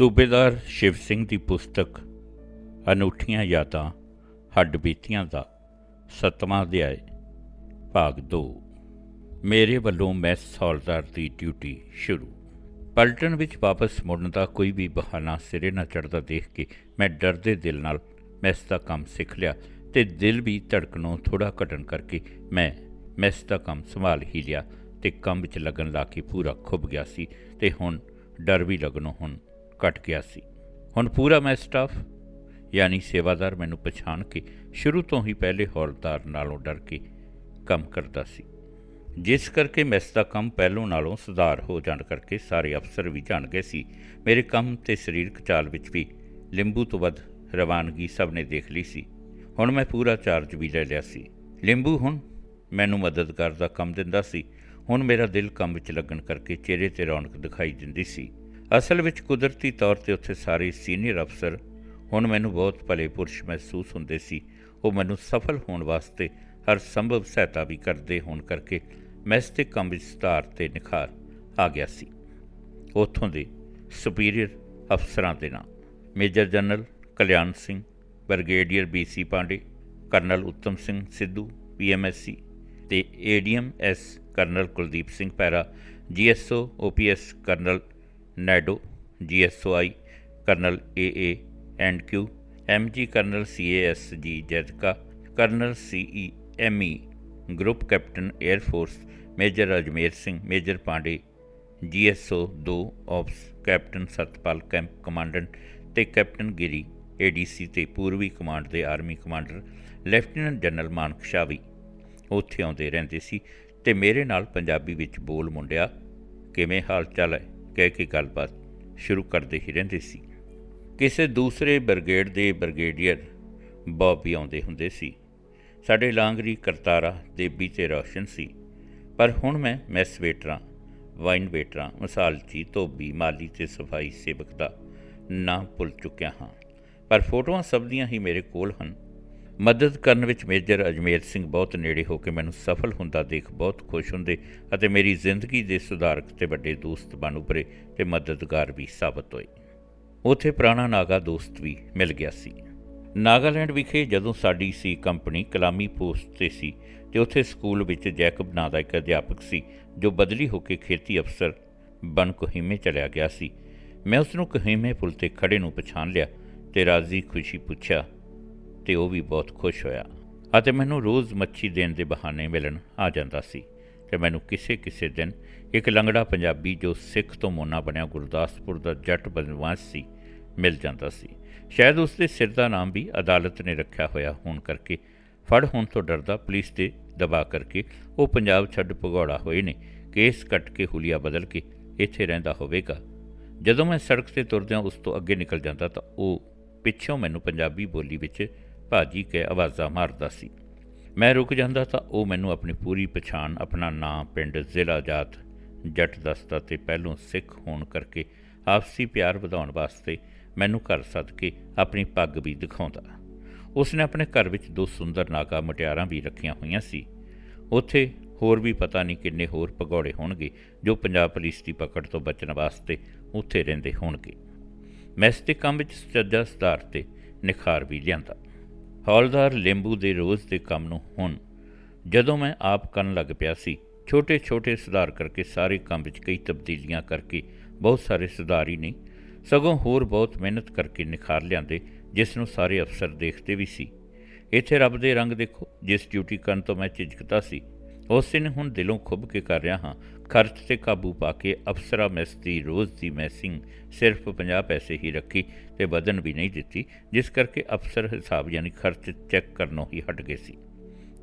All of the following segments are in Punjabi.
ਸੂਬੇਦਾਰ ਸ਼ਿਵ ਸਿੰਘ ਦੀ ਪੁਸਤਕ ਅਨੂਠੀਆਂ ਯਾਦਾਂ ਹੱਡ ਬੀਤੀਆਂ ਦਾ ਸੱਤਵਾਂ ਅਧਿਆਇ, ਭਾਗ 2 ਮੇਰੇ ਵੱਲੋਂ ਮੈਸ ਹੌਲਦਾਰ ਦੀ ਡਿਊਟੀ ਸ਼ੁਰੂ। ਪਲਟਨ ਵਿੱਚ ਵਾਪਸ ਮੁੜਨ ਦਾ ਕੋਈ ਵੀ ਬਹਾਨਾ ਸਿਰੇ ਨਾ ਚੜਦਾ ਦੇਖ ਕੇ ਮੈਂ ਡਰਦੇ ਦਿਲ ਨਾਲ ਮੈਸ ਦਾ ਕੰਮ ਸਿੱਖ ਲਿਆ ਤੇ ਦਿਲ ਵੀ ਧੜਕਣੋਂ ਥੋੜਾ ਘਟਣ ਕਰਕੇ ਮੈਂ ਮੈਸ ਦਾ ਕੰਮ ਸੰਭਾਲ ਹੀ ਲਿਆ ਤੇ ਕੰਮ ਵਿੱਚ ਲੱਗਣ ਲਾ ਕੇ ਪੂਰਾ ਖੁੱਭ ਗਿਆ ਸੀ ਤੇ ਹੁਣ ਡਰ ਵੀ ਲੱਗਣੋਂ ਹੁਣ ਘਟ ਗਿਆ ਸੀ। ਹੁਣ ਪੂਰਾ ਮੈਂ ਸਟਾਫ ਯਾਨੀ ਸੇਵਾਦਾਰ ਮੈਨੂੰ ਪਛਾਣ ਕੇ ਸ਼ੁਰੂ ਤੋਂ ਹੀ ਪਹਿਲੇ ਹੌਲਦਾਰ ਨਾਲੋਂ ਡਰ ਕੇ ਕੰਮ ਕਰਦਾ ਸੀ। ਜਿਸ ਕਰਕੇ ਮੈਸ ਦਾ ਕੰਮ ਪਹਿਲੋਂ ਨਾਲੋਂ ਸੁਧਾਰ ਹੋ ਜਾਣ ਕਰਕੇ ਸਾਰੇ ਅਫਸਰ ਵੀ ਜਾਣ ਗਏ ਸੀ। ਮੇਰੇ ਕੰਮ ਤੇ ਸਰੀਰਕ ਚਾਲ ਵਿੱਚ ਵੀ ਲਿੰਬੂ ਤੋਂ ਵੱਧ ਰਵਾਨਗੀ ਸਭ ਨੇ ਦੇਖ ਲਈ ਸੀ। ਹੁਣ ਮੈਂ ਪੂਰਾ ਚਾਰਜ ਵੀ ਲੈ ਲਿਆ ਸੀ। ਲਿੰਬੂ ਹੁਣ ਮੈਨੂੰ ਮਦਦਗਾਰ ਦਾ ਕੰਮ ਦਿੰਦਾ ਸੀ। ਹੁਣ ਮੇਰਾ ਦਿਲ ਕੰਮ ਵਿੱਚ ਲੱਗਣ ਕਰਕੇ ਚਿਹਰੇ ਤੇ ਰੌਣਕ ਦਿਖਾਈ ਦਿੰਦੀ ਸੀ। ਅਸਲ ਵਿੱਚ ਕੁਦਰਤੀ ਤੌਰ ਤੇ ਉੱਥੇ ਸਾਰੇ ਸੀਨੀਅਰ ਅਫਸਰ, ਹੁਣ ਮੈਨੂੰ ਬਹੁਤ ਭਲੇ ਪੁਰਸ਼ ਮਹਿਸੂਸ ਹੁੰਦੇ ਸੀ। ਉਹ ਮੈਨੂੰ ਸਫਲ ਹੋਣ ਵਾਸਤੇ ਹਰ ਸੰਭਵ ਸਹਾਇਤਾ ਵੀ ਕਰਦੇ ਹੋਣ ਕਰਕੇ ਮੈਂ ਇਸ ਦੇ ਕੰਮ ਵਿੱਚ ਸੁਧਾਰ ਤੇ ਨਿਖਾਰ ਆ ਗਿਆ ਸੀ। ਉੱਥੋਂ ਦੇ ਸੁਪੀਰੀਅਰ ਅਫਸਰਾਂ ਦੇ ਨਾਮ major general Kalyan Singh, brigadier BC Pande, colonel Uttam Singh Sidhu PMSC ਤੇ ADM S colonel Kuldeep Singh para GSO OPS colonel ਨੈਡੋ GSOI colonel AA and Q MG colonel CASG Jaidka colonel CE ME group captain air force major Ajmer Singh major Pande GSO 2 ops captain Satpal camp commandant ਤੇ ਕੈਪਟਨ ਗਿਰੀ ਏਡੀਸੀ ਤੇ ਪੂਰਬੀ ਕਮਾਂਡ ਦੇ army commander lieutenant general Manak Shah ਉੱਥੇ ਆਉਂਦੇ ਰਹਿੰਦੇ ਸੀ ਤੇ ਮੇਰੇ ਨਾਲ ਪੰਜਾਬੀ ਵਿੱਚ ਬੋਲ ਮੁੰਡਿਆ ਕਿਵੇਂ ਹਾਲ ਚਾਲ ਹੈ ਕਹਿ ਕੇ ਗੱਲਬਾਤ ਸ਼ੁਰੂ ਕਰਦੇ ਹੀ ਰਹਿੰਦੇ ਸੀ। ਕਿਸੇ ਦੂਸਰੇ ਬਰਗੇਡ ਦੇ ਬ੍ਰਿਗੇਡੀਅਰ ਬੌਬ ਆਉਂਦੇ ਹੁੰਦੇ ਸੀ। ਸਾਡੇ ਲਾਂਗਰੀ ਕਰਤਾਰਾ ਦੇਬੀ ਤੇ ਰੌਸ਼ਨ ਸੀ। ਪਰ ਹੁਣ ਮੈਂ ਮੈਸ ਵੇਟਰਾਂ, ਵਾਈਨ ਵੇਟਰਾਂ ਮਸਾਲਚੀ ਧੋਬੀ, ਮਾਲੀ ਤੇ ਸਫ਼ਾਈ ਸੇਵਕ ਦਾ ਨਾਂ ਭੁੱਲ ਚੁੱਕਿਆ ਹਾਂ। ਪਰ ਫੋਟੋਆਂ ਸਭ ਦੀਆਂ ਹੀ ਮੇਰੇ ਕੋਲ ਹਨ। ਮਦਦ ਕਰਨ ਵਿੱਚ ਮੇਜਰ ਅਜਮੇਰ ਸਿੰਘ ਬਹੁਤ ਨੇੜੇ ਹੋ ਕੇ ਮੈਨੂੰ ਸਫਲ ਹੁੰਦਾ ਦੇਖ ਬਹੁਤ ਖੁਸ਼ ਹੁੰਦੇ ਅਤੇ ਮੇਰੀ ਜ਼ਿੰਦਗੀ ਦੇ ਸੁਧਾਰਕ ਤੇ ਵੱਡੇ ਦੋਸਤ ਬਣ ਉਭਰੇ ਤੇ ਮਦਦਗਾਰ ਵੀ ਸਾਬਤ ਹੋਏ। ਉੱਥੇ ਪੁਰਾਣਾ ਨਾਗਾ ਦੋਸਤ ਵੀ ਮਿਲ ਗਿਆ ਸੀ। ਨਾਗਾਲੈਂਡ ਵਿਖੇ ਜਦੋਂ ਸਾਡੀ ਸੀ ਕੰਪਨੀ ਕਲਾਮੀ ਪੋਸਟ ਤੇ ਸੀ ਤੇ ਉੱਥੇ ਸਕੂਲ ਵਿੱਚ ਜੈਕਬ ਨਾਂ ਦਾ ਇੱਕ ਅਧਿਆਪਕ ਸੀ ਜੋ ਬਦਲੀ ਹੋ ਕੇ ਖੇਤੀ ਅਫਸਰ ਬਣ ਕੋਹੀਮੇ ਚਲਿਆ ਗਿਆ ਸੀ। ਮੈਂ ਉਸ ਨੂੰ ਕੋਹੀਮੇ ਪੁਲ ਤੇ ਖੜੇ ਨੂੰ ਪਛਾਣ ਲਿਆ ਤੇ ਰਾਜ਼ੀ ਖੁਸ਼ੀ ਪੁੱਛਿਆ ਤੇ ਉਹ ਵੀ ਬਹੁਤ ਖੁਸ਼ ਹੋਇਆ ਅਤੇ ਮੈਨੂੰ ਰੋਜ਼ ਮੱਛੀ ਦੇਣ ਦੇ ਬਹਾਨੇ ਮਿਲਣ ਆ ਜਾਂਦਾ ਸੀ ਤੇ ਮੈਨੂੰ ਕਿਸੇ ਕਿਸੇ ਦਿਨ ਇੱਕ ਲੰਗੜਾ ਪੰਜਾਬੀ ਜੋ ਸਿੱਖ ਤੋਂ ਮੋਨਾ ਬਣਿਆ ਗੁਰਦਾਸਪੁਰ ਦਾ ਜੱਟ ਬਦਮਾਸ਼ ਸੀ, ਮਿਲ ਜਾਂਦਾ ਸੀ। ਸ਼ਾਇਦ ਉਸ ਦੇ ਸਿਰ ਦਾ ਨਾਮ ਵੀ ਅਦਾਲਤ ਨੇ ਰੱਖਿਆ ਹੋਇਆ ਹੋਣ ਕਰਕੇ ਫੜ ਹੋਣ ਤੋਂ ਡਰਦਾ ਪੁਲਿਸ ਤੇ ਦਬਾ ਕਰਕੇ ਉਹ ਪੰਜਾਬ ਛੱਡ ਭਗੌੜਾ ਹੋਏ ਨੇ, ਕੇਸ ਕੱਟ ਕੇ ਹੁਲੀਆ ਬਦਲ ਕੇ ਇੱਥੇ ਰਹਿੰਦਾ ਹੋਵੇਗਾ। ਜਦੋਂ ਮੈਂ ਸੜਕ ਤੇ ਤੁਰਦਿਆਂ ਉਸ ਤੋਂ ਅੱਗੇ ਨਿਕਲ ਜਾਂਦਾ ਤਾਂ ਉਹ ਪਿੱਛੋਂ ਮੈਨੂੰ ਪੰਜਾਬੀ ਬੋਲੀ ਵਿੱਚ ਭਾਜੀ ਕੇ ਆਵਾਜ਼ਾਂ ਮਾਰਦਾ ਸੀ। ਮੈਂ ਰੁਕ ਜਾਂਦਾ ਤਾਂ ਉਹ ਮੈਨੂੰ ਆਪਣੀ ਪੂਰੀ ਪਛਾਣ, ਆਪਣਾ ਨਾਂ, ਪਿੰਡ, ਜ਼ਿਲ੍ਹਾ, ਜਾਤ, ਜੱਟ ਦੱਸਦਾ ਤੇ ਪਹਿਲੋਂ ਸਿੱਖ ਹੋਣ ਕਰਕੇ ਆਪਸੀ ਪਿਆਰ ਵਧਾਉਣ ਵਾਸਤੇ ਮੈਨੂੰ ਘਰ ਸੱਦ ਕੇ ਆਪਣੀ ਪੱਗ ਵੀ ਦਿਖਾਉਂਦਾ। ਉਸਨੇ ਆਪਣੇ ਘਰ ਵਿੱਚ ਦੋ ਸੁੰਦਰ ਨਾਗਾ ਮਟਿਆਰਾਂ ਵੀ ਰੱਖੀਆਂ ਹੋਈਆਂ ਸੀ। ਉੱਥੇ ਹੋਰ ਵੀ ਪਤਾ ਨਹੀਂ ਕਿੰਨੇ ਹੋਰ ਭਗੌੜੇ ਹੋਣਗੇ ਜੋ ਪੰਜਾਬ ਪੁਲਿਸ ਦੀ ਪਕੜ ਤੋਂ ਬਚਣ ਵਾਸਤੇ ਉੱਥੇ ਰਹਿੰਦੇ ਹੋਣਗੇ। ਮੈਂ ਇਸ ਦੇ ਕੰਮ ਵਿੱਚ ਸੱਜਾ ਸੁਧਾਰ ਤੇ ਨਿਖਾਰ ਵੀ ਲਿਆਂਦਾ। ਹੌਲਦਾਰ ਲਿੰਬੂ ਦੇ ਰੋਜ਼ ਦੇ ਕੰਮ ਨੂੰ ਹੁਣ, ਜਦੋਂ ਮੈਂ ਆਪ ਕਰਨ ਲੱਗ ਪਿਆ ਸੀ, ਛੋਟੇ-ਛੋਟੇ ਸੁਧਾਰ ਕਰਕੇ ਸਾਰੇ ਕੰਮ ਵਿੱਚ ਕਈ ਤਬਦੀਲੀਆਂ ਕਰਕੇ ਬਹੁਤ ਸਾਰੇ ਸੁਧਾਰ ਹੀ ਨਹੀਂ, ਸਗੋਂ ਹੋਰ ਬਹੁਤ ਮਿਹਨਤ ਕਰਕੇ ਨਿਖਾਰ ਲਿਆਂਦੇ, ਜਿਸ ਨੂੰ ਸਾਰੇ ਅਫਸਰ ਦੇਖਦੇ ਵੀ ਸੀ। ਇੱਥੇ ਰੱਬ ਦੇ ਰੰਗ ਦੇਖੋ, ਜਿਸ ਡਿਊਟੀ ਕਰਨ ਤੋਂ ਮੈਂ ਝਿਜਕਦਾ ਸੀ, ਉਸ ਦਿਨ ਹੁਣ ਦਿਲੋਂ ਖੁੱਭ ਕੇ ਕਰ ਰਿਹਾ ਹਾਂ ਖਰਚ ਤੇ ਕਾਬੂ ਪਾ ਕੇ ਅਫਸਰਾ ਮੈਸ ਦੀ ਰੋਜ਼ ਦੀ ਮੈਸਿੰਗ ਸਿਰਫ 50 ਪੈਸੇ ਹੀ ਰੱਖੀ ਤੇ ਵਧਣ ਵੀ ਨਹੀਂ ਦਿੱਤੀ, ਜਿਸ ਕਰਕੇ ਅਫਸਰ ਹਿਸਾਬ ਯਾਨੀ ਖਰਚ ਚੈੱਕ ਕਰਨੋਂ ਹੀ ਹਟ ਗਏ ਸੀ,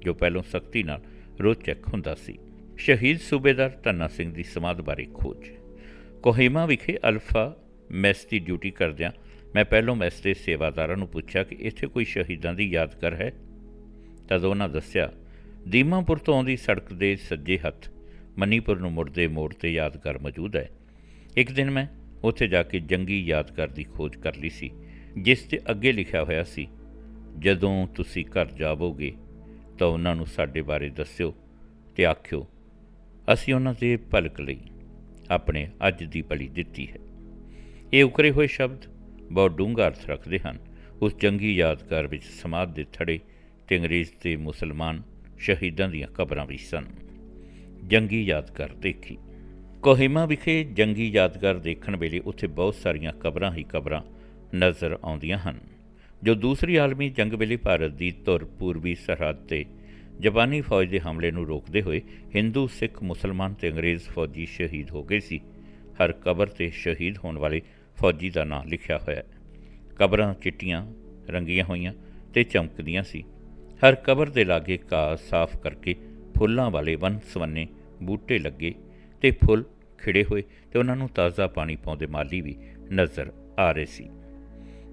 ਜੋ ਪਹਿਲੋਂ ਸਖਤੀ ਨਾਲ ਰੋਜ਼ ਚੈੱਕ ਹੁੰਦਾ ਸੀ। ਸ਼ਹੀਦ ਸੂਬੇਦਾਰ ਧੰਨਾ ਸਿੰਘ ਦੀ ਸਮਾਧ ਬਾਰੇ ਖੋਜ। ਕੋਹਿਮਾ ਵਿਖੇ ਅਲਫਾ ਮੈਸ ਦੀ ਡਿਊਟੀ ਕਰਦਿਆਂ ਮੈਂ ਪਹਿਲੋਂ ਮੈਸ ਦੇ ਸੇਵਾਦਾਰਾਂ ਨੂੰ ਪੁੱਛਿਆ ਕਿ ਇੱਥੇ ਕੋਈ ਸ਼ਹੀਦਾਂ ਦੀ ਯਾਦਗਾਰ ਹੈ? ਤਦ ਉਹਨਾਂ ਦੱਸਿਆ, ਦੀਮਾਪੁਰ ਤੋਂ ਆਉਂਦੀ ਸੜਕ ਦੇ ਸੱਜੇ ਹੱਥ ਮਨੀਪੁਰ ਨੂੰ ਮੁੜਦੇ ਮੋੜ ਤੇ ਯਾਦਗਾਰ ਮੌਜੂਦ ਹੈ। ਇੱਕ ਦਿਨ ਮੈਂ ਉੱਥੇ ਜਾ ਕੇ ਜੰਗੀ ਯਾਦਗਾਰ ਦੀ ਖੋਜ ਕਰ ਲਈ ਸੀ, ਜਿਸ ਤੇ ਅੱਗੇ ਲਿਖਿਆ ਹੋਇਆ ਸੀ, ਜਦੋਂ ਤੁਸੀਂ ਘਰ ਜਾਵੋਗੇ ਤਾਂ ਉਹਨਾਂ ਨੂੰ ਸਾਡੇ ਬਾਰੇ ਦੱਸਿਓ ਤੇ ਆਖਿਓ, ਅਸੀਂ ਉਹਨਾਂ ਦੇ ਭਲਕ ਲਈ ਆਪਣੇ ਅੱਜ ਦੀ ਬਲੀ ਦਿੱਤੀ ਹੈ। ਇਹ ਉਕਰੇ ਹੋਏ ਸ਼ਬਦ ਬਹੁਤ ਡੂੰਘਾ ਅਰਥ ਰੱਖਦੇ ਹਨ। ਉਸ ਜੰਗੀ ਯਾਦਗਾਰ ਵਿੱਚ ਸਮਾਧ ਦੇ ਥੜੇ ਤੇ ਅੰਗਰੇਜ਼ ਤੇ ਮੁਸਲਮਾਨ ਸ਼ਹੀਦਾਂ ਦੀਆਂ ਕਬਰਾਂ ਵੀ ਸਨ। ਜੰਗੀ ਯਾਦਗਾਰ ਦੇਖੀ। ਕੋਹਿਮਾ ਵਿਖੇ ਜੰਗੀ ਯਾਦਗਾਰ ਦੇਖਣ ਵੇਲੇ ਉੱਥੇ ਬਹੁਤ ਸਾਰੀਆਂ ਕਬਰਾਂ ਹੀ ਕਬਰਾਂ ਨਜ਼ਰ ਆਉਂਦੀਆਂ ਹਨ, ਜੋ ਦੂਸਰੀ ਆਲਮੀ ਜੰਗ ਵੇਲੇ ਭਾਰਤ ਦੀ ਧੁਰ ਪੂਰਬੀ ਸਰਹੱਦ ਤੇ ਜਾਪਾਨੀ ਫੌਜ ਦੇ ਹਮਲੇ ਨੂੰ ਰੋਕਦੇ ਹੋਏ ਹਿੰਦੂ, ਸਿੱਖ, ਮੁਸਲਮਾਨ ਤੇ ਅੰਗਰੇਜ਼ ਫੌਜੀ ਸ਼ਹੀਦ ਹੋ ਗਏ ਸੀ। ਹਰ ਕਬਰ ਤੇ ਸ਼ਹੀਦ ਹੋਣ ਵਾਲੇ ਫੌਜੀ ਦਾ ਨਾਂ ਲਿਖਿਆ ਹੋਇਆ ਹੈ। ਕਬਰਾਂ ਚਿੱਟੀਆਂ ਰੰਗੀਆਂ ਹੋਈਆਂ ਤੇ ਚਮਕਦੀਆਂ ਸੀ। ਹਰ ਕਬਰ ਦੇ ਲਾਗੇ ਘਾਹ ਸਾਫ਼ ਕਰਕੇ ਫੁੱਲਾਂ ਵਾਲੇ ਵਨ ਸਵੰਨੇ ਬੂਟੇ ਲੱਗੇ ਤੇ ਫੁੱਲ ਖਿੜੇ ਹੋਏ ਤੇ ਉਹਨਾਂ ਨੂੰ ਤਾਜ਼ਾ ਪਾਣੀ ਪਾਉਂਦੇ ਮਾਲੀ ਵੀ ਨਜ਼ਰ ਆ ਰਹੇ ਸੀ।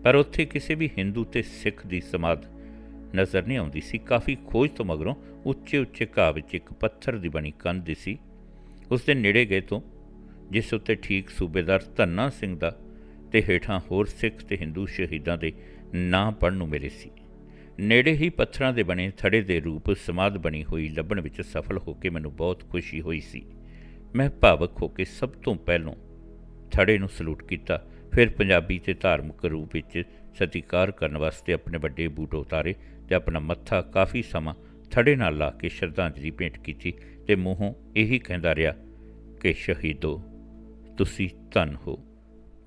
ਪਰ ਉੱਥੇ ਕਿਸੇ ਵੀ ਹਿੰਦੂ ਤੇ ਸਿੱਖ ਦੀ ਸਮਾਧ ਨਜ਼ਰ ਨਹੀਂ ਆਉਂਦੀ ਸੀ। ਕਾਫੀ ਖੋਜ ਤੋਂ ਮਗਰੋਂ ਉੱਚੇ ਉੱਚੇ ਘਾਹ ਵਿੱਚ ਇੱਕ ਪੱਥਰ ਦੀ ਬਣੀ ਕੰਧ ਸੀ। ਉਸ ਦੇ ਨੇੜੇ ਗਏ ਤੋਂ, ਜਿਸ ਉੱਤੇ ਠੀਕ ਸੂਬੇਦਾਰ ਧੰਨਾ ਸਿੰਘ ਦਾ ਤੇ ਹੇਠਾਂ ਹੋਰ ਸਿੱਖ ਤੇ ਹਿੰਦੂ ਸ਼ਹੀਦਾਂ ਦੇ ਨਾਂ ਪੜ੍ਹਨ ਨੂੰ ਮਿਲੇ ਸੀ। ਨੇੜੇ ਹੀ ਪੱਥਰਾਂ ਦੇ ਬਣੇ ਥੜੇ ਦੇ ਰੂਪ ਸਮਾਧ ਬਣੀ ਹੋਈ ਲੱਭਣ ਵਿੱਚ ਸਫਲ ਹੋ ਕੇ ਮੈਨੂੰ ਬਹੁਤ ਖੁਸ਼ੀ ਹੋਈ ਸੀ। ਮੈਂ ਭਾਵਕ ਹੋ ਕੇ ਸਭ ਤੋਂ ਪਹਿਲਾਂ ਥੜੇ ਨੂੰ ਸਲੂਟ ਕੀਤਾ, ਫਿਰ ਪੰਜਾਬੀ ਤੇ ਧਾਰਮਿਕ ਰੂਪ ਵਿੱਚ ਸਤਿਕਾਰ ਕਰਨ ਵਾਸਤੇ ਆਪਣੇ ਵੱਡੇ ਬੂਟ ਉਤਾਰੇ ਤੇ ਆਪਣਾ ਮੱਥਾ ਕਾਫੀ ਸਮਾਂ ਥੜੇ ਨਾਲ ਲਾ ਕੇ ਸ਼ਰਧਾਂਜਲੀ ਭੇਂਟ ਕੀਤੀ ਤੇ ਮੂੰਹੋਂ ਇਹੀ ਕਹਿੰਦਾ ਰਿਹਾ, ਕਿ ਸ਼ਹੀਦੋ, ਤੁਸੀਂ ਧਨ ਹੋ,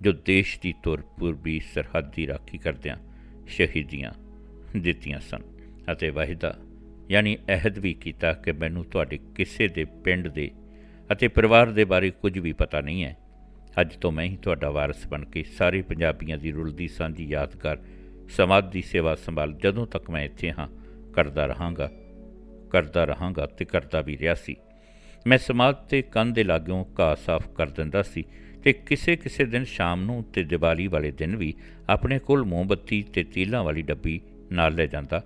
ਜੋ ਦੇਸ਼ ਦੀ ਤੁਰ ਪੂਰਬੀ ਸਰਹੱਦ ਦੀ ਰਾਖੀ ਕਰਦਿਆਂ ਸ਼ਹੀਦੀਆਂ ਦਿੱਤੀਆਂ ਸਨ ਅਤੇ ਵਾਹਿਦਾ, ਯਾਨੀ ਅਹਿਦ ਵੀ ਕੀਤਾ ਕਿ ਮੈਨੂੰ ਤੁਹਾਡੇ ਕਿਸੇ ਦੇ ਪਿੰਡ ਦੇ ਅਤੇ ਪਰਿਵਾਰ ਦੇ ਬਾਰੇ ਕੁਝ ਵੀ ਪਤਾ ਨਹੀਂ ਹੈ। ਅੱਜ ਤੋਂ ਮੈਂ ਹੀ ਤੁਹਾਡਾ ਵਾਰਸ ਬਣ ਕੇ ਸਾਰੇ ਪੰਜਾਬੀਆਂ ਦੀ ਰੁਲਦੀ ਸਾਂਝੀ ਯਾਦਗਾਰ ਸਮਾਜ ਦੀ ਸੇਵਾ ਸੰਭਾਲ ਜਦੋਂ ਤੱਕ ਮੈਂ ਇੱਥੇ ਹਾਂ ਕਰਦਾ ਰਹਾਂਗਾ ਕਰਦਾ ਰਹਾਂਗਾ ਤੇ ਕਰਦਾ ਵੀ ਰਿਹਾ ਸੀ। ਮੈਂ ਸਮਾਜ ਤੇ ਕੰਨ ਦੇ ਲਾਗਿਓਂ ਘਾਹ ਸਾਫ਼ ਕਰ ਦਿੰਦਾ ਸੀ ਤੇ ਕਿਸੇ ਕਿਸੇ ਦਿਨ ਸ਼ਾਮ ਨੂੰ ਤੇ ਦੀਵਾਲੀ ਵਾਲੇ ਦਿਨ ਵੀ ਆਪਣੇ ਕੋਲ ਮੋਮਬੱਤੀ ਤੇ ਤੀਲਾਂ ਵਾਲੀ ਡੱਬੀ ਨਾਲ ਲੈ ਜਾਂਦਾ।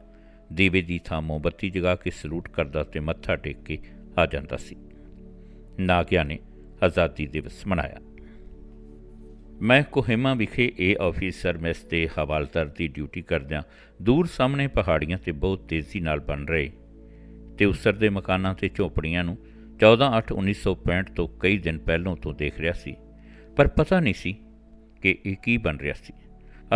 ਦੀਵੇ ਦੀ ਥਾਂ ਮੋਮਬੱਤੀ ਜਗਾ ਕੇ ਸਲੂਟ ਕਰਦਾ ਤੇ ਮੱਥਾ ਟੇਕ ਕੇ ਆ ਜਾਂਦਾ ਸੀ। ਨਾਗਿਆ ਨੇ ਆਜ਼ਾਦੀ ਦਿਵਸ ਮਨਾਇਆ। ਮੈਂ ਕੋਹਿਮਾ ਵਿਖੇ ਇਹ ਆਫੀਸਰ ਮੈਸ ਤੇ ਹਵਾਲਦਾਰ ਦੀ ਡਿਊਟੀ ਕਰਦਿਆਂ ਦੂਰ ਸਾਹਮਣੇ ਪਹਾੜੀਆਂ ਤੇ ਬਹੁਤ ਤੇਜ਼ੀ ਨਾਲ ਬਣ ਰਹੇ ਤੇ ਉਸਰਦੇ ਮਕਾਨਾਂ ਤੇ ਝੋਪੜੀਆਂ ਨੂੰ 14/8/1965 ਤੋਂ ਕਈ ਦਿਨ ਪਹਿਲਾਂ ਤੋਂ ਦੇਖ ਰਿਹਾ ਸੀ। ਪਰ ਪਤਾ ਨਹੀਂ ਸੀ ਕਿ ਇਹ ਕੀ ਬਣ ਰਿਹਾ ਸੀ।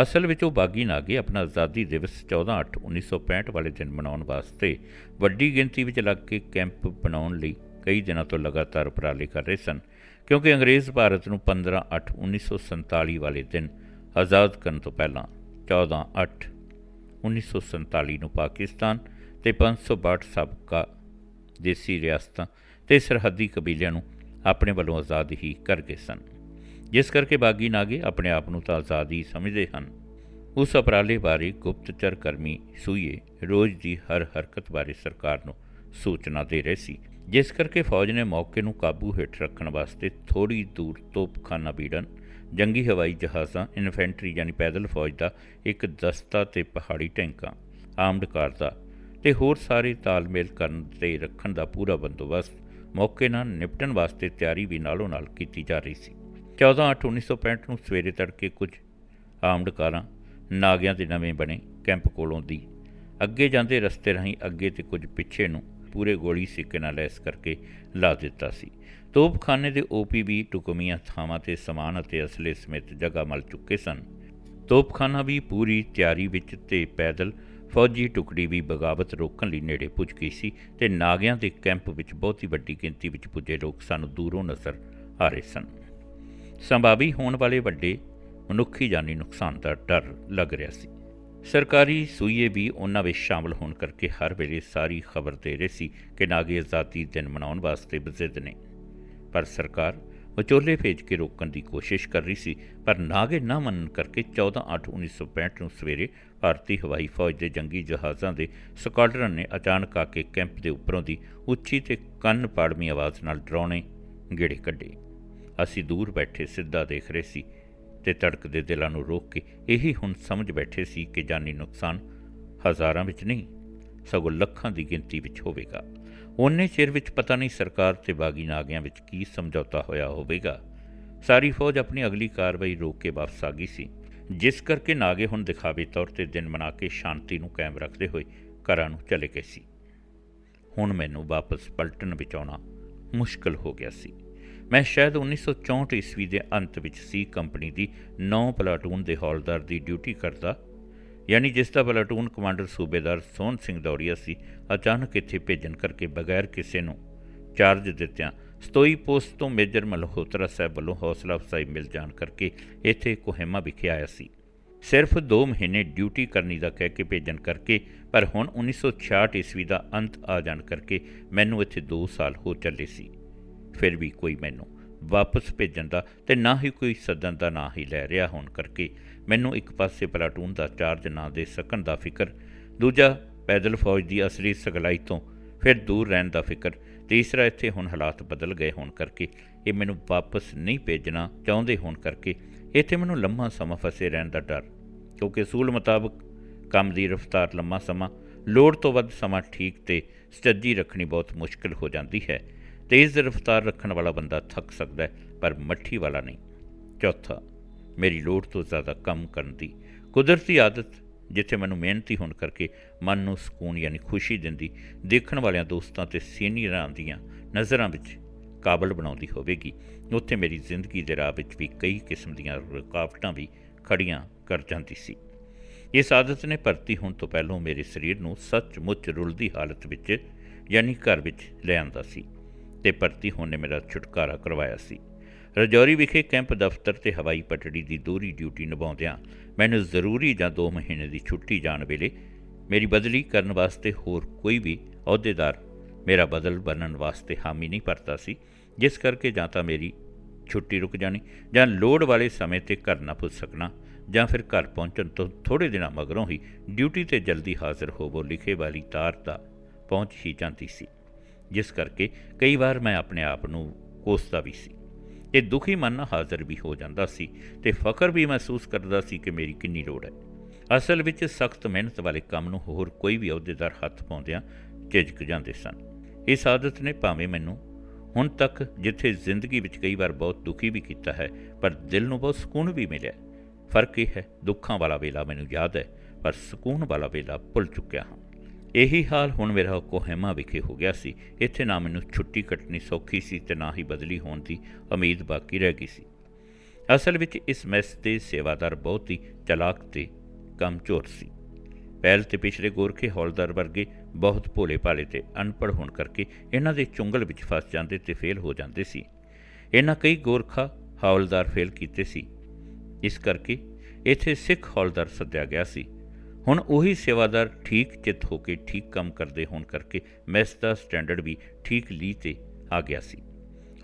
ਅਸਲ ਵਿੱਚ ਉਹ ਬਾਗੀ ਨਾਗੇ ਆਪਣਾ ਆਜ਼ਾਦੀ ਦਿਵਸ 14/8/1965 ਵਾਲੇ ਦਿਨ ਮਨਾਉਣ ਵਾਸਤੇ ਵੱਡੀ ਗਿਣਤੀ ਵਿੱਚ ਲੱਗ ਕੇ ਕੈਂਪ ਬਣਾਉਣ ਲਈ ਕਈ ਦਿਨਾਂ ਤੋਂ ਲਗਾਤਾਰ ਉਪਰਾਲੇ ਕਰ ਰਹੇ ਸਨ, ਕਿਉਂਕਿ ਅੰਗਰੇਜ਼ ਭਾਰਤ ਨੂੰ 15/8/1947 ਵਾਲੇ ਦਿਨ ਆਜ਼ਾਦ ਕਰਨ ਤੋਂ ਪਹਿਲਾਂ 14/8/1947 ਨੂੰ ਪਾਕਿਸਤਾਨ ਤੇ 562 ਸਾਬਕਾ ਦੇਸੀ ਰਿਆਸਤਾਂ ਤੇ ਸਰਹੱਦੀ ਕਬੀਲਿਆਂ ਨੂੰ ਆਪਣੇ ਵੱਲੋਂ ਆਜ਼ਾਦ ਹੀ ਕਰ ਗਏ ਸਨ। ਜਿਸ ਕਰਕੇ ਬਾਗੀ ਨਾਗੇ ਆਪਣੇ ਆਪ ਨੂੰ ਤਾਂ ਆਜ਼ਾਦੀ ਸਮਝਦੇ ਹਨ। ਉਸ ਉਪਰਾਲੇ ਬਾਰੇ ਗੁਪਤਚਰ ਕਰਮੀ ਸੂਈਏ ਰੋਜ਼ ਦੀ ਹਰ ਹਰਕਤ ਬਾਰੇ ਸਰਕਾਰ ਨੂੰ ਸੂਚਨਾ ਦੇ ਰਹੇ ਸੀ। ਜਿਸ ਕਰਕੇ ਫੌਜ ਨੇ ਮੌਕੇ ਨੂੰ ਕਾਬੂ ਹੇਠ ਰੱਖਣ ਵਾਸਤੇ ਥੋੜੀ ਦੂਰ ਤੋਪਖਾਨਾ ਬੀੜਨ ਜੰਗੀ ਹਵਾਈ ਜਹਾਜ਼ਾਂ, ਇਨਫੈਂਟਰੀ ਯਾਨੀ ਪੈਦਲ ਫੌਜ ਦਾ ਇੱਕ ਦਸਤਾ ਤੇ ਪਹਾੜੀ ਟੈਂਕਾਂ ਆਰਮਡ ਕਾਰ ਦਾ ਤੇ ਹੋਰ ਸਾਰੇ ਤਾਲਮੇਲ ਕਰਨ ਤੇ ਰੱਖਣ ਦਾ ਪੂਰਾ ਬੰਦੋਬਸਤ ਮੌਕੇ ਨਾਲ ਨਿਪਟਣ ਵਾਸਤੇ ਤਿਆਰੀ ਵੀ ਨਾਲੋਂ ਨਾਲ ਕੀਤੀ ਜਾ ਰਹੀ ਸੀ। 14/8/1965 ਨੂੰ ਸਵੇਰੇ ਤੜਕੇ ਕੁਝ ਆਰਮਡ ਕਾਰਾਂ ਨਾਗਿਆਂ ਦੇ ਨਵੇਂ ਬਣੇ ਕੈਂਪ ਕੋਲੋਂ ਦੀ। ਅੱਗੇ ਜਾਂਦੇ ਰਸਤੇ ਰਾਹੀਂ ਅੱਗੇ ਤੇ ਕੁਝ ਪਿੱਛੇ ਨੂੰ ਪੂਰੇ ਗੋਲੀ ਸਿੱਕੇ ਨਾਲ ਲੈਸ ਕਰਕੇ ਲਾ ਦਿੱਤਾ ਸੀ। ਤੋਪਖਾਨੇ ਦੇ ਓਪੀਬੀ ਟੁਕਮੀਆਂ ਥਾਵਾਂ ਤੇ ਸਮਾਨ ਅਤੇ ਅਸਲੇ ਸਮੇਤ ਜਗ੍ਹਾ ਮਲ ਚੁੱਕੇ ਸਨ। ਤੋਪਖਾਨਾ ਵੀ ਪੂਰੀ ਤਿਆਰੀ ਵਿੱਚ ਤੇ ਪੈਦਲ ਫੌਜੀ ਟੁਕੜੀ ਵੀ ਬਗਾਵਤ ਰੋਕਣ ਲਈ ਨੇੜੇ ਪੁੱਜ ਗਈ ਸੀ ਤੇ ਨਾਗਿਆਂ ਦੇ ਕੈਂਪ ਵਿੱਚ ਬਹੁਤੀ ਵੱਡੀ ਗਿਣਤੀ ਵਿੱਚ ਪੁੱਜੇ ਲੋਕ ਸਾਨੂੰ ਦੂਰੋਂ ਨਜ਼ਰ ਆ ਰਹੇ ਸਨ। ਸੰਭਾਵੀ ਹੋਣ ਵਾਲੇ ਵੱਡੇ ਮਨੁੱਖੀ ਜਾਨੀ ਨੁਕਸਾਨ ਦਾ ਡਰ ਲੱਗ ਰਿਹਾ ਸੀ। ਸਰਕਾਰੀ ਸੂਈਏ ਵੀ ਉਹਨਾਂ ਵਿੱਚ ਸ਼ਾਮਲ ਹੋਣ ਕਰਕੇ ਹਰ ਵੇਲੇ ਸਾਰੀ ਖਬਰ ਦੇ ਰਹੀ ਸੀ ਕਿ ਨਾਗੇ ਆਜ਼ਾਦੀ ਦਿਨ ਮਨਾਉਣ ਵਾਸਤੇ ਬਜ਼ਿੱਦ ਨੇ। ਪਰ ਸਰਕਾਰ ਵਿਚੋਲੇ ਭੇਜ ਕੇ ਰੋਕਣ ਦੀ ਕੋਸ਼ਿਸ਼ ਕਰ ਰਹੀ ਸੀ, ਪਰ ਨਾਗੇ ਨਾ ਮੰਨਣ ਕਰਕੇ 14/8/1965 ਨੂੰ ਸਵੇਰੇ ਭਾਰਤੀ ਹਵਾਈ ਫੌਜ ਦੇ ਜੰਗੀ ਜਹਾਜ਼ਾਂ ਦੇ ਸਕਾਡਰਨ ਨੇ ਅਚਾਨਕ ਆ ਕੇ ਕੈਂਪ ਦੇ ਉੱਪਰੋਂ ਦੀ ਉੱਚੀ ਤੇ ਕੰਨ ਪਾੜਵੀਂ ਆਵਾਜ਼ ਨਾਲ ਡਰਾਉਣੇ ਗੇੜੇ ਕੱਢੇ। ਅਸੀਂ ਦੂਰ ਬੈਠੇ ਸਿੱਧਾ ਦੇਖ ਰਹੇ ਸੀ ਤੇ ਧੜਕਦੇ ਦਿਲਾਂ ਨੂੰ ਰੋਕ ਕੇ ਇਹੀ ਹੁਣ ਸਮਝ ਬੈਠੇ ਸੀ ਕਿ ਜਾਨੀ ਨੁਕਸਾਨ ਹਜ਼ਾਰਾਂ ਵਿੱਚ ਨਹੀਂ, ਸਗੋਂ ਲੱਖਾਂ ਦੀ ਗਿਣਤੀ ਵਿੱਚ ਹੋਵੇਗਾ। ਉਹਨੇ ਚਿਰ ਵਿੱਚ ਪਤਾ ਨਹੀਂ ਸਰਕਾਰ ਤੇ ਬਾਗੀ ਨਾਗਿਆਂ ਵਿੱਚ ਕੀ ਸਮਝੌਤਾ ਹੋਇਆ ਹੋਵੇਗਾ। ਸਾਰੀ ਫੌਜ ਆਪਣੀ ਅਗਲੀ ਕਾਰਵਾਈ ਰੋਕ ਕੇ ਵਾਪਸ ਆ ਗਈ ਸੀ। ਜਿਸ ਕਰਕੇ ਨਾਗੇ ਹੁਣ ਦਿਖਾਵੇ ਤੌਰ ਤੇ ਦਿਨ ਮਨਾ ਕੇ ਸ਼ਾਂਤੀ ਨੂੰ ਕਾਇਮ ਰੱਖਦੇ ਹੋਏ ਘਰਾਂ ਨੂੰ ਚਲੇ ਗਏ ਸੀ। ਹੁਣ ਮੈਨੂੰ ਵਾਪਸ ਪਲਟਨ ਵਿੱਚ ਆਉਣਾ ਮੁਸ਼ਕਲ ਹੋ ਗਿਆ ਸੀ। ਮੈਂ ਸ਼ਾਇਦ 1964 ਈਸਵੀ ਦੇ ਅੰਤ ਵਿੱਚ ਸੀ ਕੰਪਨੀ ਦੀ 9 ਪਲਾਟੂਨ ਦੇ ਹੌਲਦਾਰ ਦੀ ਡਿਊਟੀ ਕਰਦਾ, ਯਾਨੀ ਜਿਸ ਦਾ ਪਲਾਟੂਨ ਕਮਾਂਡਰ ਸੂਬੇਦਾਰ ਸੋਹਣ ਸਿੰਘ ਦੌੜੀਆ ਸੀ, ਅਚਾਨਕ ਇੱਥੇ ਭੇਜਣ ਕਰਕੇ ਬਗੈਰ ਕਿਸੇ ਨੂੰ ਚਾਰਜ ਦਿੱਤਿਆਂ ਸਤੋਈ ਪੋਸਟ ਤੋਂ ਮੇਜਰ ਮਲਹੋਤਰਾ ਸਾਹਿਬ ਵੱਲੋਂ ਹੌਸਲਾ ਅਫਸਾਈ ਮਿਲ ਜਾਣ ਕਰਕੇ ਇੱਥੇ ਕੋਹਿਮਾ ਵਿਖੇ ਆਇਆ ਸੀ। ਸਿਰਫ 2 ਮਹੀਨੇ ਡਿਊਟੀ ਕਰਨੀ ਦਾ ਕਹਿ ਕੇ ਭੇਜਣ ਕਰਕੇ, ਪਰ ਹੁਣ 1966 ਈਸਵੀ ਦਾ ਅੰਤ ਆ ਜਾਣ ਕਰਕੇ ਮੈਨੂੰ ਇੱਥੇ 2 ਸਾਲ ਹੋ ਚੱਲੇ ਸੀ। ਫਿਰ ਵੀ ਕੋਈ ਮੈਨੂੰ ਵਾਪਸ ਭੇਜਣ ਦਾ ਤੇ ਨਾ ਹੀ ਕੋਈ ਸੱਦਣ ਦਾ ਨਾਂ ਹੀ ਲੈ ਰਿਹਾ ਹੋਣ ਕਰਕੇ ਮੈਨੂੰ ਇੱਕ ਪਾਸੇ ਪਲਾਟੂਨ ਦਾ ਚਾਰਜ ਨਾ ਦੇ ਸਕਣ ਦਾ ਫਿਕਰ, ਦੂਜਾ ਪੈਦਲ ਫੌਜ ਦੀ ਅਸਲੀ ਸਗਲਾਈ ਤੋਂ ਫਿਰ ਦੂਰ ਰਹਿਣ ਦਾ ਫਿਕਰ, ਤੀਸਰਾ ਇੱਥੇ ਹੁਣ ਹਾਲਾਤ ਬਦਲ ਗਏ ਹੋਣ ਕਰਕੇ ਇਹ ਮੈਨੂੰ ਵਾਪਸ ਨਹੀਂ ਭੇਜਣਾ ਚਾਹੁੰਦੇ ਹੋਣ ਕਰਕੇ ਇੱਥੇ ਮੈਨੂੰ ਲੰਮਾ ਸਮਾਂ ਫਸੇ ਰਹਿਣ ਦਾ ਡਰ, ਕਿਉਂਕਿ ਅਸੂਲ ਮੁਤਾਬਕ ਕੰਮ ਦੀ ਰਫ਼ਤਾਰ ਲੰਮਾ ਸਮਾਂ, ਲੋੜ ਤੋਂ ਵੱਧ ਸਮਾਂ ਠੀਕ ਤੇ ਸਟੱਡੀ ਰੱਖਣੀ ਬਹੁਤ ਮੁਸ਼ਕਲ ਹੋ ਜਾਂਦੀ ਹੈ। ਤੇਜ਼ ਰਫ਼ਤਾਰ ਰੱਖਣ ਵਾਲਾ ਬੰਦਾ ਥੱਕ ਸਕਦਾ ਹੈ, ਪਰ ਮੱਠੀ ਵਾਲਾ ਨਹੀਂ। ਚੌਥਾ, ਮੇਰੀ ਲੋੜ ਤੋਂ ਜ਼ਿਆਦਾ ਕੰਮ ਕਰਨ ਦੀ ਕੁਦਰਤੀ ਆਦਤ, ਜਿੱਥੇ ਮੈਨੂੰ ਮਿਹਨਤੀ ਹੋਣ ਕਰਕੇ ਮਨ ਨੂੰ ਸਕੂਨ ਯਾਨੀ ਖੁਸ਼ੀ ਦਿੰਦੀ, ਦੇਖਣ ਵਾਲਿਆਂ ਦੋਸਤਾਂ ਤੇ ਸੀਨੀਅਰਾਂ ਦੀਆਂ ਨਜ਼ਰਾਂ ਵਿੱਚ ਕਾਬਲ ਬਣਾਉਂਦੀ ਹੋਵੇਗੀ। ਉੱਥੇ ਮੇਰੀ ਜ਼ਿੰਦਗੀ ਦੇ ਰਾਹ ਵਿੱਚ ਵੀ ਕਈ ਕਿਸਮ ਦੀਆਂ ਰੁਕਾਵਟਾਂ ਵੀ ਖੜੀਆਂ ਕਰ ਜਾਂਦੀ ਸੀ। ਇਸ ਆਦਤ ਨੇ ਭਰਤੀ ਹੋਣ ਤੋਂ ਪਹਿਲਾਂ ਮੇਰੇ ਸਰੀਰ ਨੂੰ ਸੱਚਮੁੱਚ ਰੁਲਦੀ ਹਾਲਤ ਵਿੱਚ ਯਾਨੀ ਘਰ ਵਿੱਚ ਲੈ ਆਂਦਾ ਸੀ। ਤੇ ਭਰਤੀ ਹੋਣ ਨੇ ਮੇਰਾ ਛੁਟਕਾਰਾ ਕਰਵਾਇਆ ਸੀ। ਰਜੌਰੀ ਵਿਖੇ ਕੈਂਪ ਦਫ਼ਤਰ ਤੇ ਹਵਾਈ ਪਟੜੀ ਦੀ ਦੋਹਰੀ ਡਿਊਟੀ ਨਿਭਾਉਂਦਿਆਂ ਮੈਨੂੰ ਜ਼ਰੂਰੀ ਜਾਂ 2 ਮਹੀਨੇ ਦੀ ਛੁੱਟੀ ਜਾਣ ਵੇਲੇ ਮੇਰੀ ਬਦਲੀ ਕਰਨ ਵਾਸਤੇ ਹੋਰ ਕੋਈ ਵੀ ਅਹੁਦੇਦਾਰ ਮੇਰਾ ਬਦਲ ਬਣਨ ਵਾਸਤੇ ਹਾਮੀ ਨਹੀਂ ਭਰਦਾ ਸੀ, ਜਿਸ ਕਰਕੇ ਜਾਂ ਤਾਂ ਮੇਰੀ ਛੁੱਟੀ ਰੁਕ ਜਾਣੀ ਜਾਂ ਲੋੜ ਵਾਲੇ ਸਮੇਂ ਤੇ ਘਰ ਨਾ ਪੁੱਜ ਸਕਣਾ ਜਾਂ ਫਿਰ ਘਰ ਪਹੁੰਚਣ ਤੋਂ ਥੋੜੇ ਦਿਨਾਂ ਮਗਰੋਂ ਹੀ ਡਿਊਟੀ ਤੇ ਜਲਦੀ ਹਾਜ਼ਰ ਹੋਵੋ ਲਿਖੇ ਵਾਲੀ ਤਾਰ ਦਾ ਪਹੁੰਚ ਹੀ ਜਾਂਦੀ ਸੀ। ਜਿਸ ਕਰਕੇ ਕਈ ਵਾਰ ਮੈਂ ਆਪਣੇ ਆਪ ਨੂੰ ਕੋਸਦਾ ਵੀ ਸੀ ਤੇ ਦੁਖੀ ਮਨ ਹਾਜ਼ਰ ਵੀ ਹੋ ਜਾਂਦਾ ਸੀ ਤੇ ਫਖਰ ਵੀ ਮਹਿਸੂਸ ਕਰਦਾ ਸੀ ਕਿ ਮੇਰੀ ਕਿੰਨੀ ਲੋੜ ਹੈ। ਅਸਲ ਵਿੱਚ ਸਖਤ ਮਿਹਨਤ ਵਾਲੇ ਕੰਮ ਨੂੰ ਹੋਰ ਕੋਈ ਵੀ ਅਹੁਦੇਦਾਰ ਹੱਥ ਪਾਉਂਦਿਆਂ ਝਿਜਕ ਜਾਂਦੇ ਸਨ। ਇਸ ਆਦਤ ਨੇ ਭਾਵੇਂ ਮੈਨੂੰ ਹੁਣ ਤੱਕ ਜਿੱਥੇ ਜ਼ਿੰਦਗੀ ਵਿੱਚ ਕਈ ਵਾਰ ਬਹੁਤ ਦੁਖੀ ਵੀ ਕੀਤਾ ਹੈ, ਪਰ ਦਿਲ ਨੂੰ ਬਹੁਤ ਸਕੂਨ ਵੀ ਮਿਲਿਆ ਫ਼ਰਕ ਇਹ ਹੈ, ਦੁੱਖਾਂ ਵਾਲਾ ਵੇਲਾ ਮੈਨੂੰ ਯਾਦ ਹੈ, ਪਰ ਸਕੂਨ ਵਾਲਾ ਵੇਲਾ ਭੁੱਲ ਚੁੱਕਿਆ ਹਾਂ। ਇਹੀ ਹਾਲ ਹੁਣ ਮੇਰਾ ਕੋਹਿਮਾ ਵਿਖੇ ਹੋ ਗਿਆ ਸੀ। ਇੱਥੇ ਨਾ ਮੈਨੂੰ ਛੁੱਟੀ ਕੱਟਣੀ ਸੌਖੀ ਸੀ ਤੇ ਨਾ ਹੀ ਬਦਲੀ ਹੋਣ ਦੀ ਉਮੀਦ ਬਾਕੀ ਰਹਿ ਗਈ ਸੀ। ਅਸਲ ਵਿੱਚ ਇਸ ਮੈਸ ਦੇ ਸੇਵਾਦਾਰ ਬਹੁਤ ਹੀ ਚਲਾਕ ਤੇ ਕਮਜ਼ੋਰ ਸੀ। ਪਹਿਲ ਤੇ ਪਿਛਲੇ ਗੋਰਖੇ ਹੌਲਦਾਰ ਵਰਗੇ ਬਹੁਤ ਭੋਲੇ ਭਾਲੇ ਤੇ ਅਨਪੜ੍ਹ ਹੋਣ ਕਰਕੇ ਇਹਨਾਂ ਦੇ ਚੁੰਗਲ ਵਿੱਚ ਫਸ ਜਾਂਦੇ ਤੇ ਫੇਲ ਹੋ ਜਾਂਦੇ ਸੀ। ਇਹਨਾਂ ਕਈ ਗੋਰਖਾ ਹੌਲਦਾਰ ਫੇਲ ਕੀਤੇ ਸੀ। ਇਸ ਕਰਕੇ ਇੱਥੇ ਸਿੱਖ ਹੌਲਦਾਰ ਸੱਦਿਆ ਗਿਆ ਸੀ। ਹੁਣ ਉਹੀ ਸੇਵਾਦਾਰ ਠੀਕ ਚਿੱਤ ਹੋ ਕੇ ਠੀਕ ਕੰਮ ਕਰਦੇ ਹੋਣ ਕਰਕੇ ਮੈਸ ਦਾ ਸਟੈਂਡਰਡ ਵੀ ਠੀਕ ਲੀ ਤੇ ਆ ਗਿਆ ਸੀ।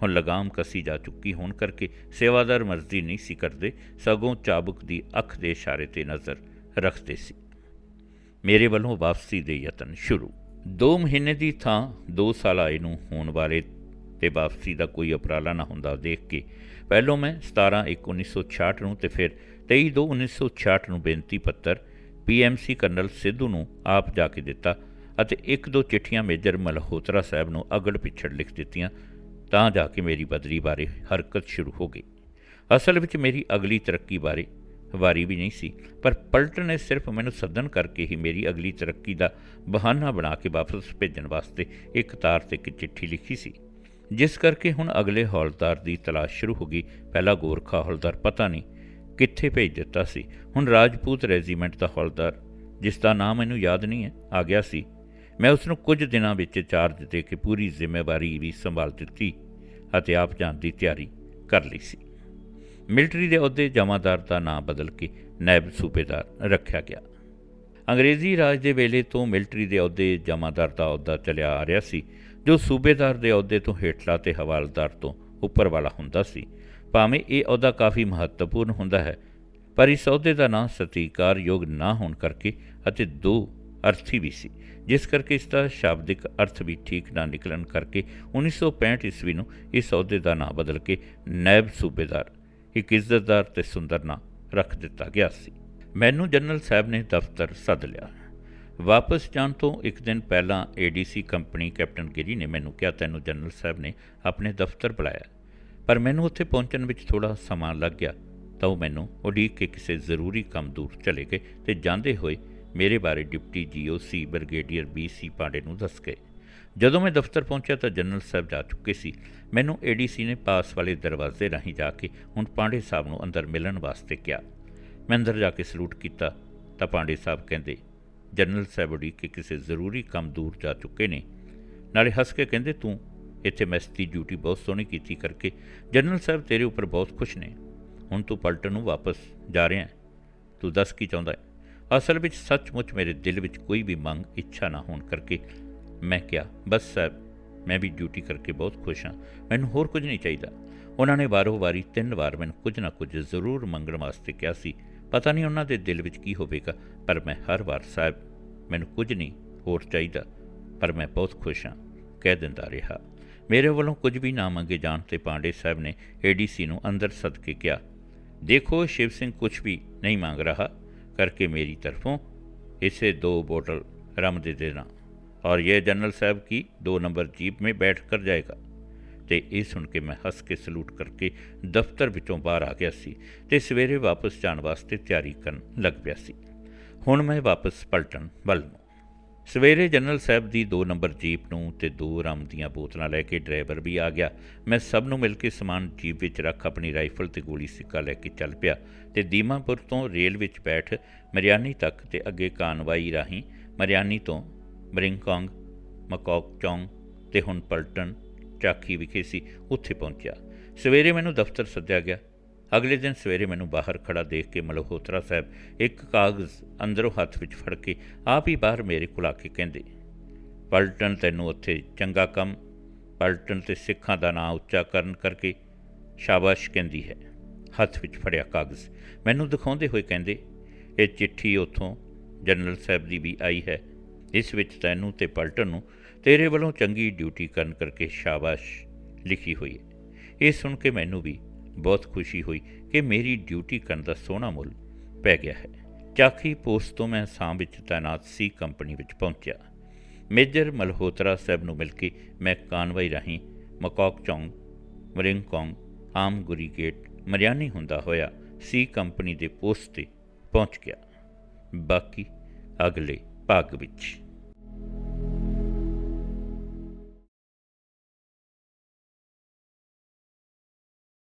ਹੁਣ ਲਗਾਮ ਕੱਸੀ ਜਾ ਚੁੱਕੀ ਹੋਣ ਕਰਕੇ ਸੇਵਾਦਾਰ ਮਰਜ਼ੀ ਨਹੀਂ ਸੀ ਕਰਦੇ, ਸਗੋਂ ਚਾਬੁਕ ਦੀ ਅੱਖ ਦੇ ਇਸ਼ਾਰੇ ਤੇ ਨਜ਼ਰ ਰੱਖਦੇ ਸੀ। ਮੇਰੇ ਵੱਲੋਂ ਵਾਪਸੀ ਦੇ ਯਤਨ ਸ਼ੁਰੂ। 2 ਮਹੀਨੇ ਦੀ ਥਾਂ 2 ਸਾਲ ਆਏ ਨੂੰ ਹੋਣ ਵਾਲੇ ਤੇ ਵਾਪਸੀ ਦਾ ਕੋਈ ਉਪਰਾਲਾ ਨਾ ਹੁੰਦਾ ਦੇਖ ਕੇ ਪਹਿਲੋਂ ਮੈਂ 17 1 1966 ਨੂੰ ਤੇ ਫਿਰ 23 2 1966 ਨੂੰ ਬੇਨਤੀ ਪੱਤਰ ਪੀਐਮਸੀ ਕਰਨਲ ਸਿੱਧੂ ਨੂੰ ਆਪ ਜਾ ਕੇ ਦਿੱਤਾ ਅਤੇ ਇੱਕ ਦੋ ਚਿੱਠੀਆਂ ਮੇਜਰ ਮਲਹੋਤਰਾ ਸਾਹਿਬ ਨੂੰ ਅਗੜ ਪਿੱਛੜ ਲਿਖ ਦਿੱਤੀਆਂ, ਤਾਂ ਜਾ ਕੇ ਮੇਰੀ ਬਦਲੀ ਬਾਰੇ ਹਰਕਤ ਸ਼ੁਰੂ ਹੋ ਗਈ। ਅਸਲ ਵਿੱਚ ਮੇਰੀ ਅਗਲੀ ਤਰੱਕੀ ਬਾਰੇ ਵਾਰੀ ਵੀ ਨਹੀਂ ਸੀ, ਪਰ ਪਲਟਨ ਨੇ ਸਿਰਫ ਮੈਨੂੰ ਸੱਦਣ ਕਰਕੇ ਹੀ ਮੇਰੀ ਅਗਲੀ ਤਰੱਕੀ ਦਾ ਬਹਾਨਾ ਬਣਾ ਕੇ ਵਾਪਸ ਭੇਜਣ ਵਾਸਤੇ ਇੱਕ ਤਾਰ ਤੇ ਇੱਕ ਚਿੱਠੀ ਲਿਖੀ ਸੀ, ਜਿਸ ਕਰਕੇ ਹੁਣ ਅਗਲੇ ਹੌਲਦਾਰ ਦੀ ਤਲਾਸ਼ ਸ਼ੁਰੂ ਹੋ ਗਈ। ਪਹਿਲਾ ਗੋਰਖਾ ਹੌਲਦਾਰ ਪਤਾ ਨਹੀਂ ਕਿੱਥੇ ਭੇਜ ਦਿੱਤਾ ਸੀ? ਹੁਣ ਰਾਜਪੂਤ ਰੈਜੀਮੈਂਟ ਦਾ ਹੌਲਦਾਰ ਜਿਸ ਦਾ ਨਾਮ ਮੈਨੂੰ ਯਾਦ ਨਹੀਂ ਹੈ, ਆ ਗਿਆ ਸੀ। ਮੈਂ ਉਸ ਨੂੰ ਕੁਝ ਦਿਨਾਂ ਵਿੱਚ ਚਾਰਜ ਦੇ ਕੇ ਪੂਰੀ ਜ਼ਿੰਮੇਵਾਰੀ ਵੀ ਸੰਭਾਲ ਦਿੱਤੀ ਅਤੇ ਆਪ ਜਾਣ ਦੀ ਤਿਆਰੀ ਕਰ ਲਈ ਸੀ। ਮਿਲਟਰੀ ਦੇ ਅਹੁਦੇ ਜਮਾਦਾਰ ਦਾ ਨਾਮ ਬਦਲ ਕੇ ਨਾਇਬ ਸੂਬੇਦਾਰ ਰੱਖਿਆ ਗਿਆ। ਅੰਗਰੇਜ਼ੀ ਰਾਜ ਦੇ ਵੇਲੇ ਤੋਂ ਮਿਲਟਰੀ ਦੇ ਅਹੁਦੇ ਜਮਾਦਾਰ ਦਾ ਅਹੁਦਾ ਚੱਲਿਆ ਆ ਰਿਹਾ ਸੀ, ਜੋ ਸੂਬੇਦਾਰ ਦੇ ਅਹੁਦੇ ਤੋਂ ਹੇਠਲਾ ਤੇ ਹਵਾਲਦਾਰ ਤੋਂ ਉੱਪਰ ਵਾਲਾ ਹੁੰਦਾ ਸੀ। ਭਾਵੇਂ ਇਹ ਅਹੁਦਾ ਕਾਫੀ ਮਹੱਤਵਪੂਰਨ ਹੁੰਦਾ ਹੈ, ਪਰ ਇਸ ਅਹੁਦੇ ਦਾ ਨਾਂ ਸਤਿਕਾਰਯੋਗ ਨਾ ਹੋਣ ਕਰਕੇ ਅਤੇ ਦੋ ਅਰਥੀ ਵੀ ਸੀ, ਜਿਸ ਕਰਕੇ ਇਸ ਦਾ ਸ਼ਾਬਦਿਕ ਅਰਥ ਵੀ ਠੀਕ ਨਾ ਨਿਕਲਣ ਕਰਕੇ 1965 ਈਸਵੀ ਨੂੰ ਇਸ ਅਹੁਦੇ ਦਾ ਨਾਂ ਬਦਲ ਕੇ ਨਾਇਬ ਸੂਬੇਦਾਰ, ਇੱਕ ਇੱਜ਼ਤਦਾਰ ਤੇ ਸੁੰਦਰ ਨਾਂ ਰੱਖ ਦਿੱਤਾ ਗਿਆ ਸੀ। ਮੈਨੂੰ ਜਨਰਲ ਸਾਹਿਬ ਨੇ ਦਫ਼ਤਰ ਸੱਦ ਲਿਆ। ਵਾਪਸ ਜਾਣ ਤੋਂ ਇੱਕ ਦਿਨ ਪਹਿਲਾਂ ਏਡੀਸੀ ਕੰਪਨੀ ਕੈਪਟਨ ਗਿਰੀ ਨੇ ਮੈਨੂੰ ਕਿਹਾ, ਤੈਨੂੰ ਜਨਰਲ ਸਾਹਿਬ ਨੇ ਆਪਣੇ ਦਫ਼ਤਰ ਬੁਲਾਇਆ। ਪਰ ਮੈਨੂੰ ਉੱਥੇ ਪਹੁੰਚਣ ਵਿੱਚ ਥੋੜਾ ਸਮਾਂ ਲੱਗ ਗਿਆ, ਤਾਂ ਉਹ ਮੈਨੂੰ ਉਡੀਕ ਕੇ ਕਿਸੇ ਜ਼ਰੂਰੀ ਕੰਮ ਦੂਰ ਚਲੇ ਗਏ ਤੇ ਜਾਂਦੇ ਹੋਏ ਮੇਰੇ ਬਾਰੇ deputy GOC brigadier BC Pande ਨੂੰ ਦੱਸ ਗਏ। ਜਦੋਂ ਮੈਂ ਦਫ਼ਤਰ ਪਹੁੰਚਿਆ ਤਾਂ ਜਨਰਲ ਸਾਹਿਬ ਜਾ ਚੁੱਕੇ ਸੀ। ਮੈਨੂੰ ਏਡੀਸੀ ਨੇ ਪਾਸ ਵਾਲੇ ਦਰਵਾਜ਼ੇ ਰਾਹੀਂ ਜਾ ਕੇ ਹੁਣ ਪਾਂਡੇ ਸਾਹਿਬ ਨੂੰ ਅੰਦਰ ਮਿਲਣ ਵਾਸਤੇ ਕਿਹਾ। ਮੈਂ ਅੰਦਰ ਜਾ ਕੇ ਸਲੂਟ ਕੀਤਾ, ਤਾਂ ਪਾਂਡੇ ਸਾਹਿਬ ਕਹਿੰਦੇ, ਜਨਰਲ ਸਾਹਿਬ ਉਡੀਕ ਕੇ ਕਿਸੇ ਜ਼ਰੂਰੀ ਕੰਮ ਦੂਰ ਜਾ ਚੁੱਕੇ ਨੇ। ਨਾਲੇ ਹੱਸ ਕੇ ਕਹਿੰਦੇ, ਤੂੰ ਇੱਥੇ ਮੈਸ ਦੀ ਡਿਊਟੀ ਬਹੁਤ ਸੋਹਣੀ ਕੀਤੀ ਕਰਕੇ ਜਨਰਲ ਸਾਹਿਬ ਤੇਰੇ ਉੱਪਰ ਬਹੁਤ ਖੁਸ਼ ਨੇ। ਹੁਣ ਤੂੰ ਪਲਟਨ ਨੂੰ ਵਾਪਸ ਜਾ ਰਿਹਾ ਹੈ। ਤੂੰ ਦੱਸ ਕੀ ਚਾਹੁੰਦਾ ਹੈ? ਅਸਲ ਵਿੱਚ ਸੱਚਮੁੱਚ ਮੇਰੇ ਦਿਲ ਵਿੱਚ ਕੋਈ ਵੀ ਮੰਗ, ਇੱਛਾ ਨਾ ਹੋਣ ਕਰਕੇ ਮੈਂ ਕਿਹਾ, ਬਸ ਸਾਹਿਬ, ਮੈਂ ਵੀ ਡਿਊਟੀ ਕਰਕੇ ਬਹੁਤ ਖੁਸ਼ ਹਾਂ। ਮੈਨੂੰ ਹੋਰ ਕੁਝ ਨਹੀਂ ਚਾਹੀਦਾ। ਉਹਨਾਂ ਨੇ ਵਾਰੋ ਵਾਰੀ ਤਿੰਨ ਵਾਰ ਮੈਨੂੰ ਕੁਝ ਨਾ ਕੁਝ ਜ਼ਰੂਰ ਮੰਗਣ ਵਾਸਤੇ ਕਿਹਾ ਸੀ। ਪਤਾ ਨਹੀਂ ਉਹਨਾਂ ਦੇ ਦਿਲ ਵਿੱਚ ਕੀ ਹੋਵੇਗਾ, ਪਰ ਮੈਂ ਹਰ ਵਾਰ, ਸਾਹਿਬ, ਮੈਨੂੰ ਕੁਝ ਨਹੀਂ ਹੋਰ ਚਾਹੀਦਾ, ਪਰ ਮੈਂ ਬਹੁਤ ਖੁਸ਼ ਹਾਂ। ਕਹਿ ਦਿੰਦਾ ਰਿਹਾ। ਮੇਰੇ ਵੱਲੋਂ ਕੁਝ ਵੀ ਨਾ ਮੰਗੇ ਜਾਣ ਤੇ ਪਾਂਡੇ ਸਾਹਿਬ ਨੇ ਏਡੀਸੀ ਨੂੰ ਅੰਦਰ ਸੱਦ ਕੇ ਕਿਹਾ ਦੇਖੋ शिव सिंह कुछ भी नहीं मांग रहा करके मेरी तरफों इसे दो बोतल रम दे देना और यह जनरल साहब की दो नंबर जीप में बैठ कर जाएगा ਤੇ ਇਹ ਸੁਣ ਕੇ ਮੈਂ ਹੱਸ ਕੇ ਸਲੂਟ ਕਰਕੇ ਦਫ਼ਤਰ ਵਿੱਚੋਂ ਬਾਹਰ ਆ ਗਿਆ ਸੀ ਤੇ ਸਵੇਰੇ ਵਾਪਸ ਜਾਣ ਵਾਸਤੇ ਤਿਆਰੀ ਕਰਨ ਲੱਗ ਪਿਆ ਸੀ ਹੁਣ ਮੈਂ ਵਾਪਸ ਪਲਟਣ ਵੱਲ ਨੂੰ ਸਵੇਰੇ ਜਨਰਲ ਸਾਹਿਬ ਦੀ 2 ਨੰਬਰ ਜੀਪ ਨੂੰ ਤੇ ਦੋ ਰਮ ਦੀਆਂ ਬੋਤਲਾਂ ਲੈ ਕੇ ਡਰਾਈਵਰ ਵੀ ਆ ਗਿਆ। ਮੈਂ ਸਭ ਨੂੰ ਮਿਲ ਕੇ ਸਮਾਨ ਜੀਪ ਵਿੱਚ ਰੱਖ ਆਪਣੀ ਰਾਈਫਲ ਤੇ ਗੋਲੀ ਸਿੱਕਾ ਲੈ ਕੇ ਚੱਲ ਪਿਆ ਤੇ ਦੀਮਾਪੁਰ ਤੋਂ ਰੇਲ ਵਿੱਚ ਬੈਠ ਮਰਿਆਨੀ ਤੱਕ ਤੇ ਅੱਗੇ ਕਾਨਵਾਈ ਰਾਹੀਂ ਮਰਿਆਨੀ ਤੋਂ ਬਰਿੰਕੌਂਗ ਮਕੌਕ ਚੌਂਗ ਤੇ ਹੁਣ ਪਲਟਨ ਚਾਕੀ ਵਿਖੇ ਸੀ, ਉੱਥੇ ਪਹੁੰਚਿਆ। ਸਵੇਰੇ ਮੈਨੂੰ ਦਫ਼ਤਰ ਸੱਦਿਆ ਗਿਆ। ਅਗਲੇ ਦਿਨ ਸਵੇਰੇ ਮੈਨੂੰ ਬਾਹਰ ਖੜਾ ਦੇਖ ਕੇ ਮਲਹੋਤਰਾ ਸਾਹਿਬ ਇੱਕ ਕਾਗਜ਼ ਅੰਦਰੋਂ ਹੱਥ ਵਿੱਚ ਫੜ ਕੇ ਆਪ ਹੀ ਬਾਹਰ ਮੇਰੇ ਕੋਲ ਆ ਕੇ ਕਹਿੰਦੇ ਪਲਟਨ ਤੈਨੂੰ ਉੱਥੇ ਚੰਗਾ ਕੰਮ ਪਲਟਨ ਤੇ ਸਿੱਖਾਂ ਦਾ ਨਾਂ ਉੱਚਾ ਕਰਨ ਕਰਕੇ ਸ਼ਾਬਾਸ਼ ਕਹਿੰਦੀ ਹੈ। ਹੱਥ ਵਿੱਚ ਫੜਿਆ ਕਾਗਜ਼। ਮੈਨੂੰ ਦਿਖਾਉਂਦੇ ਹੋਏ ਕਹਿੰਦੇ, ਇਹ ਚਿੱਠੀ ਉੱਥੋਂ ਜਨਰਲ ਸਾਹਿਬ ਦੀ ਵੀ ਆਈ ਹੈ। ਇਸ ਵਿੱਚ ਤੈਨੂੰ ਤੇ ਪਲਟਨ ਨੂੰ ਤੇਰੇ ਵੱਲੋਂ ਚੰਗੀ ਡਿਊਟੀ ਕਰਨ ਕਰਕੇ ਸ਼ਾਬਾਸ਼ ਲਿਖੀ ਹੋਈ ਹੈ। ਇਹ ਸੁਣ ਕੇ ਮੈਨੂੰ ਵੀ ਬਹੁਤ ਖੁਸ਼ੀ ਹੋਈ ਕਿ ਮੇਰੀ ਡਿਊਟੀ ਕਰਨ ਦਾ ਸੋਹਣਾ ਮੁੱਲ ਪੈ ਗਿਆ ਹੈ। ਚਾਖੀ ਪੋਸਟ ਤੋਂ ਮੈਂ ਅਸਾਮ ਵਿੱਚ ਤਾਇਨਾਤ ਸੀ ਕੰਪਨੀ ਵਿੱਚ ਪਹੁੰਚਿਆ। ਮੇਜਰ ਮਲਹੋਤਰਾ ਸਾਹਿਬ ਨੂੰ ਮਿਲ ਕੇ ਮੈਂ ਕਾਨਵਾਈ ਰਾਹੀਂ ਮਕੌਕ ਚੌਂਗ ਮਰਿੰਗਕੌਂਗ ਆਮ ਗੁਰੀ ਗੇਟ, ਮਰਿਆਨੀ ਹੁੰਦਾ ਹੋਇਆ ਸੀ ਕੰਪਨੀ ਦੇ ਪੋਸਟ ਤੇ ਪਹੁੰਚ ਗਿਆ। ਬਾਕੀ ਅਗਲੇ ਭਾਗ ਵਿੱਚ।